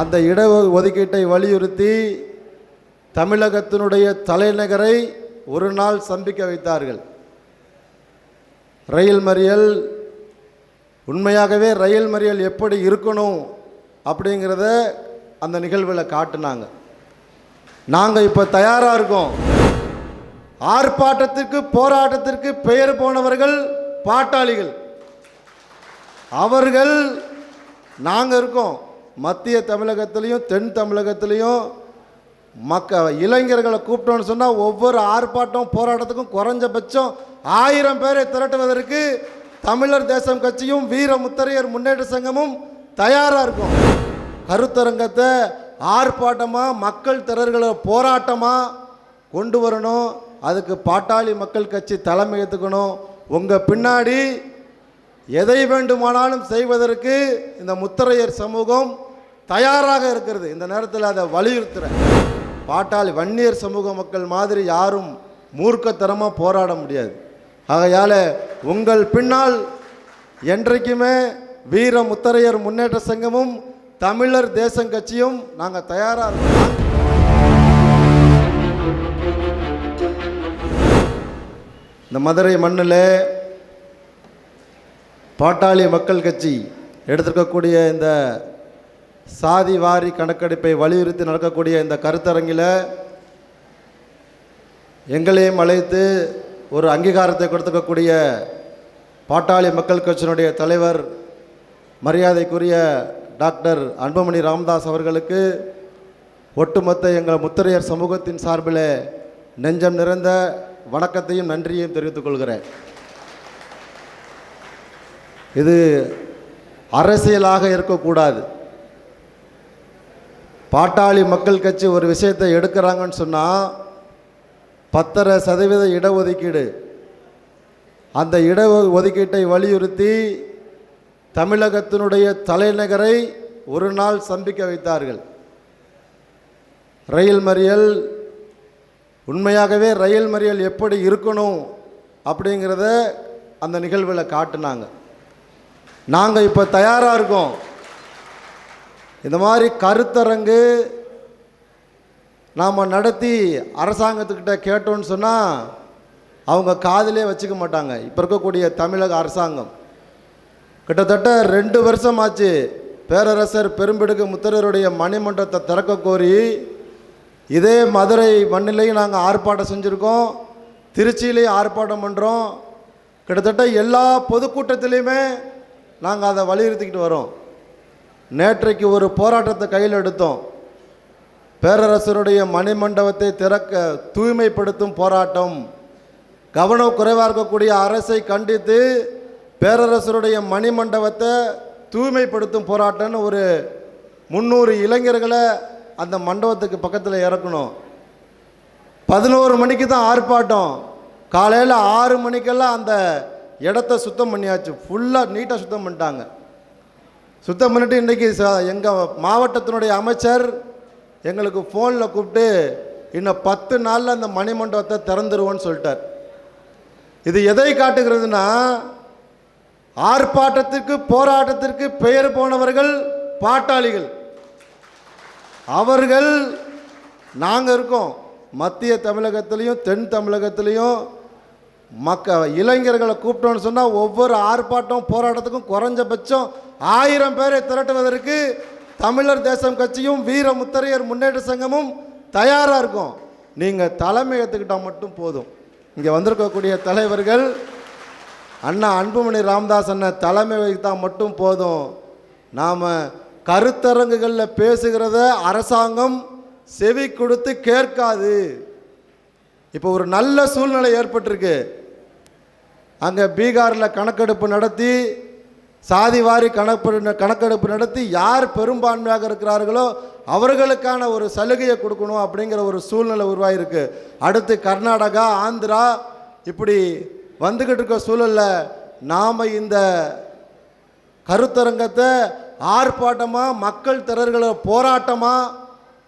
அந்த இட ஒதுக்கீட்டை வலியுறுத்தி தமிழகத்தினுடைய தலைநகரை ஒரு நாள் சந்திக்க வைத்தார்கள். ரயில் மறியல் உண்மையாகவே ரயில் மறியல் எப்படி இருக்கணும் அப்படிங்கிறத அந்த நிகழ்வில் காட்டினாங்க. நாங்கள் இப்போ தயாராக இருக்கோம். ஆர்ப்பாட்டத்திற்கு போராட்டத்திற்கு பெயர் போனவர்கள் பாட்டாளிகள். அவர்கள் நாங்கள் இருக்கோம். மத்திய தமிழகத்திலையும் தென் தமிழகத்திலையும் மக்க இளைஞர்களை கூப்பிட்டோன்னு சொன்னால் ஒவ்வொரு ஆர்ப்பாட்டம் போராட்டத்துக்கும் குறைஞ்சபட்சம் ஆயிரம் பேரை திரட்டுவதற்கு தமிழர் தேசம் கட்சியும் வீர முத்தரையர் முன்னேற்ற சங்கமும் தயாராக இருக்கும். கருத்தரங்கத்தை ஆர்ப்பாட்டமாக மக்கள் திரர்களை போராட்டமாக கொண்டு வரணும். அதுக்கு பாட்டாளி மக்கள் கட்சி தலைமை ஏற்றுக்கணும் உங்கள் பின்னாடி எதை வேண்டுமானாலும் செய்வதற்கு இந்த முத்தரையர் சமூகம் தயாராக இருக்கிறது. இந்த நேரத்தில் அதை வலியுறுத்துகிறேன் பாட்டாளி வன்னியர் சமூக மக்கள் மாதிரி யாரும் மூர்க்கத்தனமாக போராட முடியாது. ஆகையால் உங்கள் பின்னால் என்றைக்குமே வீர முத்தரையர் முன்னேற்ற சங்கமும் தமிழர் தேசம் கட்சியும் நாங்கள் தயாராக இருக்கோம். இந்த மதுரை மண்ணில் பாட்டாளி மக்கள் கட்சி எடுத்திருக்கக்கூடிய இந்த சாதி வாரி கணக்கெடுப்பை வலியுறுத்தி நடக்கக்கூடிய இந்த கருத்தரங்கில் எங்களையும் அழைத்து ஒரு அங்கீகாரத்தை கொடுத்துக்கக்கூடிய பாட்டாளி மக்கள் கட்சியினுடைய தலைவர் மரியாதைக்குரிய டாக்டர் அன்புமணி ராமதாஸ் அவர்களுக்கு ஒட்டுமொத்த எங்கள் முத்திரையர் சமூகத்தின் சார்பில் நெஞ்சம் நிறைந்த வணக்கத்தையும் நன்றியையும் தெரிவித்துக் கொள்கிறேன். இது அரசியலாக இருக்கக்கூடாது. பாட்டாளி மக்கள் கட்சி ஒரு விஷயத்தை எடுக்கிறாங்கன்னு சொன்னால் பத்தரை சதவீத இடஒதுக்கீடு. அந்த இட ஒதுக்கீட்டை வலியுறுத்தி தமிழகத்தினுடைய தலைநகரை ஒரு நாள் சந்திக்க வைத்தார்கள். ரயில் மறியல் உண்மையாகவே ரயில் மறியல் எப்படி இருக்கணும் அப்படிங்கிறத அந்த நிகழ்வில் காட்டினாங்க. நாங்கள் இப்போ தயாராக இருக்கோம். இந்த மாதிரி கருத்தரங்கு நாம் நடத்தி அரசாங்கத்துக்கிட்ட கேட்டோன்னு சொன்னால் அவங்க காதிலே வச்சுக்க மாட்டாங்க. இப்போ இருக்கக்கூடிய தமிழக அரசாங்கம். கிட்டத்தட்ட ரெண்டு வருஷம் ஆச்சு பேரரசர் பெரும்பிடுக்கு முத்தரருடைய மணிமன்றத்தை திறக்க கோரி இதே மதுரை மண்ணிலையும் நாங்கள் ஆர்ப்பாட்டம் செஞ்சுருக்கோம். திருச்சியிலையும் ஆர்ப்பாட்டம் பண்ணுறோம் கிட்டத்தட்ட எல்லா பொதுக்கூட்டத்திலையுமே நாங்கள் அதை வலியுறுத்திக்கிட்டு வரோம். நேற்றைக்கு ஒரு போராட்டத்தை கையில் எடுத்தோம். பேரரசருடைய மணிமண்டபத்தை திறக்க தூய்மைப்படுத்தும் போராட்டம். கவனம் குறைவாக இருக்கக்கூடிய அரசை கண்டித்து பேரரசருடைய மணிமண்டபத்தை தூய்மைப்படுத்தும் போராட்டம்னு ஒரு முந்நூறு இளைஞர்களை அந்த மண்டபத்துக்கு பக்கத்தில் இறக்கணும். பதினோரு மணிக்கு தான் ஆர்ப்பாட்டம். காலையில் ஆறு மணிக்கெல்லாம் அந்த இடத்த சுத்தம் பண்ணியாச்சு. ஃபுல்லாக நீட்டாக சுத்தம் பண்ணிட்டாங்க. சுத்தம் பண்ணிட்டு இன்றைக்கி எங்கள் மாவட்டத்தினுடைய அமைச்சர் எங்களுக்கு ஃபோனில் கூப்பிட்டு இன்னும் பத்து நாளில் அந்த மணிமண்டபத்தை திறந்துருவோன்னு சொல்லிட்டார். இது எதை காட்டுகிறதுனா ஆர்ப்பாட்டத்திற்கு போராட்டத்திற்கு பெயர் போனவர்கள் பாட்டாளிகள். அவர்கள் நாங்கள் இருக்கோம். மத்திய தமிழகத்திலையும் தென் தமிழகத்திலையும் மக்க இளைஞர்களை கூப்பிட்டோன்னு சொன்னால் ஒவ்வொரு ஆர்ப்பாட்டம் போராட்டத்துக்கும் குறைஞ்சபட்சம் ஆயிரம் பேரை திரட்டுவதற்கு தமிழர் தேசம் கட்சியும் வீர முத்தரையர் முன்னேற்ற சங்கமும் தயாராக இருக்கும். நீங்கள் தலைமை ஏற்றுக்கிட்டால் மட்டும் போதும். இங்கே வந்திருக்கக்கூடிய தலைவர்கள் அண்ணா அன்புமணி ராமதாஸ் அண்ணன் தலைமை வைத்தால் மட்டும் போதும். நாம் கருத்தரங்குகளில் பேசுகிறத அரசாங்கம் செவி கொடுத்து கேட்காது. இப்போ ஒரு நல்ல சூழ்நிலை ஏற்பட்டிருக்கு. அங்கே பீகாரில் கணக்கெடுப்பு நடத்தி சாதி வாரி கணக்கு கணக்கெடுப்பு நடத்தி யார் பெரும்பான்மையாக இருக்கிறார்களோ அவர்களுக்கான ஒரு சலுகையை கொடுக்கணும் அப்படிங்கிற ஒரு சூழ்நிலை உருவாகிருக்கு அடுத்து கர்நாடகா ஆந்திரா இப்படி வந்துக்கிட்டு இருக்க சூழலில் நாம் இந்த கருத்தரங்கத்தை ஆர்ப்பாட்டமாக மக்கள் திறர்களை போராட்டமாக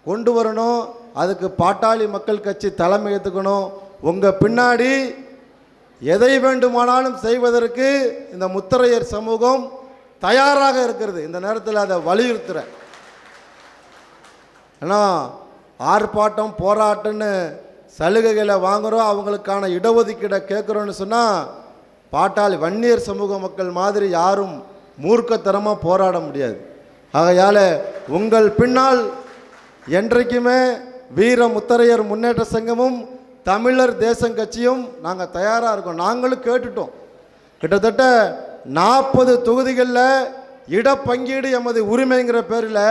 கொண்டு வரணும். அதுக்கு பாட்டாளி மக்கள் கட்சி தலைமை ஏற்றுக்கணும் உங்கள் பின்னாடி எதை வேண்டுமானாலும் செய்வதற்கு இந்த முத்தரையர் சமூகம் தயாராக இருக்கிறது. இந்த நேரத்தில் அதை வலியுறுத்துகிறேன் ஏன்னா ஆர்ப்பாட்டம் போராட்டம்னு சலுகைகளை வாங்குகிறோம் அவங்களுக்கான இடஒதுக்கீடை கேட்குறோன்னு சொன்னால் பாட்டாளி வன்னியர் சமூக மக்கள் மாதிரி யாரும் மூர்க்கத்தனமாக போராட முடியாது. ஆகையால் உங்கள் பின்னால் என்றைக்குமே வீர முத்தரையர் முன்னேற்ற சங்கமும் தமிழர் தேசம் கட்சியும் நாங்கள் தயாராக இருக்கோம். நாங்களும் கேட்டுட்டோம். கிட்டத்தட்ட நாற்பது தொகுதிகளில் இடப்பங்கீடு எமது உரிமைங்கிற பேரில்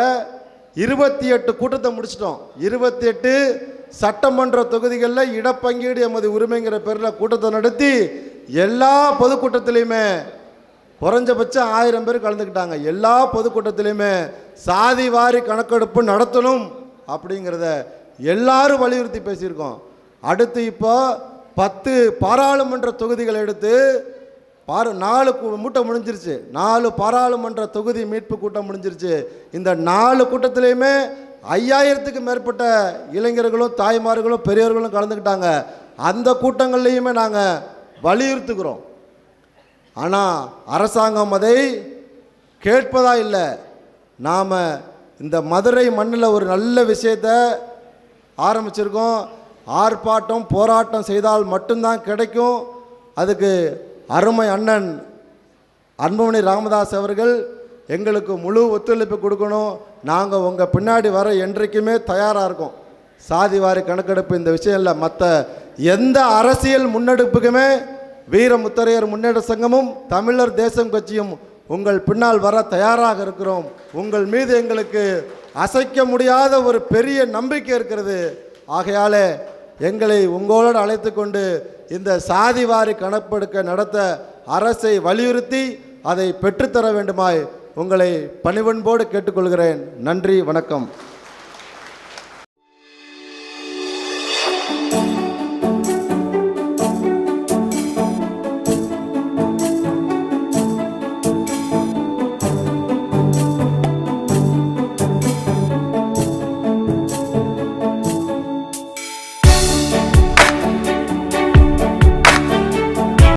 இருபத்தி எட்டு கூட்டத்தை முடிச்சிட்டோம். இருபத்தி எட்டு சட்டமன்ற தொகுதிகளில் இடப்பங்கீடு எமது உரிமைங்கிற பேரில் கூட்டத்தை நடத்தி எல்லா பொதுக்கூட்டத்திலையுமே குறைஞ்சபட்சம் ஆயிரம் பேர் கலந்துக்கிட்டாங்க. எல்லா பொதுக்கூட்டத்திலையுமே சாதி வாரி கணக்கெடுப்பு நடத்தணும் அப்படிங்கிறத எல்லாரும் வலியுறுத்தி பேசியிருக்கோம். அடுத்து இப்போ பத்து பாராளுமன்ற தொகுதிகளை எடுத்து பாரு நாலு மூட்டை முடிஞ்சிருச்சு. நாலு பாராளுமன்ற தொகுதி மீட்பு கூட்டம் முடிஞ்சிருச்சு. இந்த நாலு கூட்டத்திலையுமே ஐயாயிரத்துக்கு மேற்பட்ட இளைஞர்களும் தாய்மார்களும் பெரியவர்களும் கலந்துக்கிட்டாங்க. அந்த கூட்டங்கள்லையுமே நாங்கள் வலியுறுத்துக்கிறோம் ஆனால் அரசாங்கம் அதை கேட்பதா இல்லை. நாம் இந்த மதுரை மண்ணில் ஒரு நல்ல விஷயத்தை ஆரம்பிச்சிருக்கோம். ஆர்ப்பாட்டம் போராட்டம் செய்தால் மட்டும்தான் கிடைக்கும். அதுக்கு அருமை அண்ணன் அன்புமணி ராமதாஸ் அவர்கள் எங்களுக்கு முழு ஒத்துழைப்பு கொடுக்கணும். நாங்கள் உங்கள் பின்னாடி வர என்றைக்குமே தயாராக இருக்கோம். சாதி வாரி கணக்கெடுப்பு இந்த விஷயம் இல்லை. மற்ற எந்த அரசியல் முன்னெடுப்புக்குமே வீரமுத்தரையர் முன்னேற்ற சங்கமும் தமிழர் தேசம் கட்சியும் உங்கள் பின்னால் வர தயாராக இருக்கிறோம். உங்கள் மீது எங்களுக்கு அசைக்க முடியாத ஒரு பெரிய நம்பிக்கை இருக்கிறது. ஆகையாலே எங்களை உங்களோடு அழைத்து கொண்டு இந்த சாதிவாரி கணப்பெடுக்க நடத்த அரசை வலியுறுத்தி அதை பெற்றுத்தர வேண்டுமாய் உங்களை பணிவன்போடு கேட்டுக்கொள்கிறேன். நன்றி வணக்கம்.